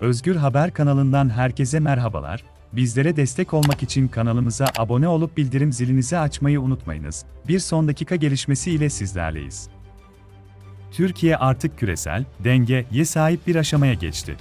Özgür Haber kanalından herkese merhabalar. Bizlere destek olmak için kanalımıza abone olup bildirim zilinizi açmayı unutmayınız. Bir son dakika gelişmesi ile sizlerleyiz. Türkiye artık küresel dengeye sahip bir aşamaya geçti.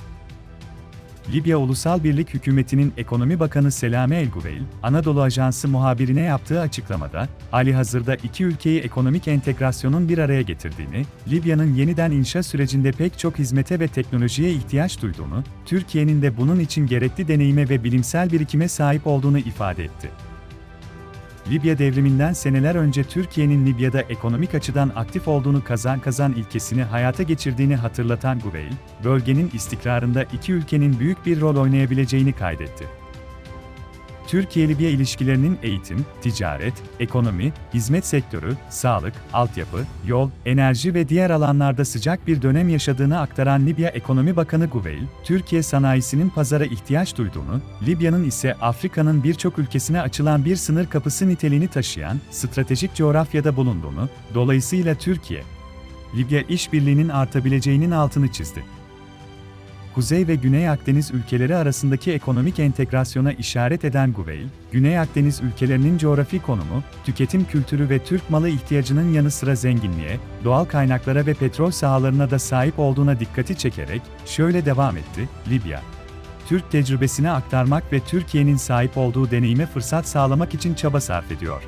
Libya Ulusal Birlik Hükümeti'nin Ekonomi Bakanı Selami El-Guveyl, Anadolu Ajansı muhabirine yaptığı açıklamada, Ali hazırda iki ülkeyi ekonomik entegrasyonun bir araya getirdiğini, Libya'nın yeniden inşa sürecinde pek çok hizmete ve teknolojiye ihtiyaç duyduğunu, Türkiye'nin de bunun için gerekli deneyime ve bilimsel birikime sahip olduğunu ifade etti. Libya devriminden seneler önce Türkiye'nin Libya'da ekonomik açıdan aktif olduğunu kazan kazan ilkesini hayata geçirdiğini hatırlatan Guveyl, bölgenin istikrarında iki ülkenin büyük bir rol oynayabileceğini kaydetti. Türkiye-Libya ilişkilerinin eğitim, ticaret, ekonomi, hizmet sektörü, sağlık, altyapı, yol, enerji ve diğer alanlarda sıcak bir dönem yaşadığını aktaran Libya Ekonomi Bakanı Guveyl, Türkiye sanayisinin pazara ihtiyaç duyduğunu, Libya'nın ise Afrika'nın birçok ülkesine açılan bir sınır kapısı niteliğini taşıyan stratejik coğrafyada bulunduğunu, dolayısıyla Türkiye, Libya işbirliğinin artabileceğinin altını çizdi. Kuzey ve Güney Akdeniz ülkeleri arasındaki ekonomik entegrasyona işaret eden Guveyl, Güney Akdeniz ülkelerinin coğrafi konumu, tüketim kültürü ve Türk malı ihtiyacının yanı sıra zenginliğe, doğal kaynaklara ve petrol sahalarına da sahip olduğuna dikkati çekerek şöyle devam etti: Libya, Türk tecrübesini aktarmak ve Türkiye'nin sahip olduğu deneyime fırsat sağlamak için çaba sarf ediyor.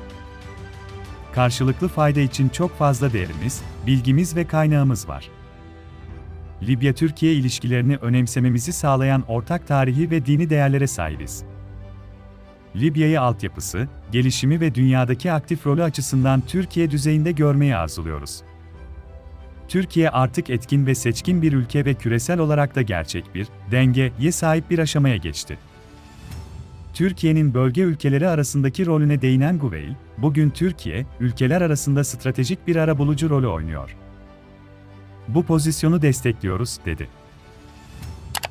Karşılıklı fayda için çok fazla değerimiz, bilgimiz ve kaynağımız var. Libya-Türkiye ilişkilerini önemsememizi sağlayan ortak tarihi ve dini değerlere sahibiz. Libya'yı altyapısı, gelişimi ve dünyadaki aktif rolü açısından Türkiye düzeyinde görmeyi arzuluyoruz. Türkiye artık etkin ve seçkin bir ülke ve küresel olarak da gerçek bir dengeye sahip bir aşamaya geçti. Türkiye'nin bölge ülkeleri arasındaki rolüne değinen Guveyl, bugün Türkiye, ülkeler arasında stratejik bir arabulucu rolü oynuyor. Bu pozisyonu destekliyoruz, dedi.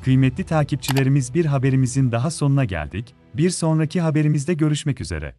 Kıymetli takipçilerimiz bir haberimizin daha sonuna geldik. Bir sonraki haberimizde görüşmek üzere.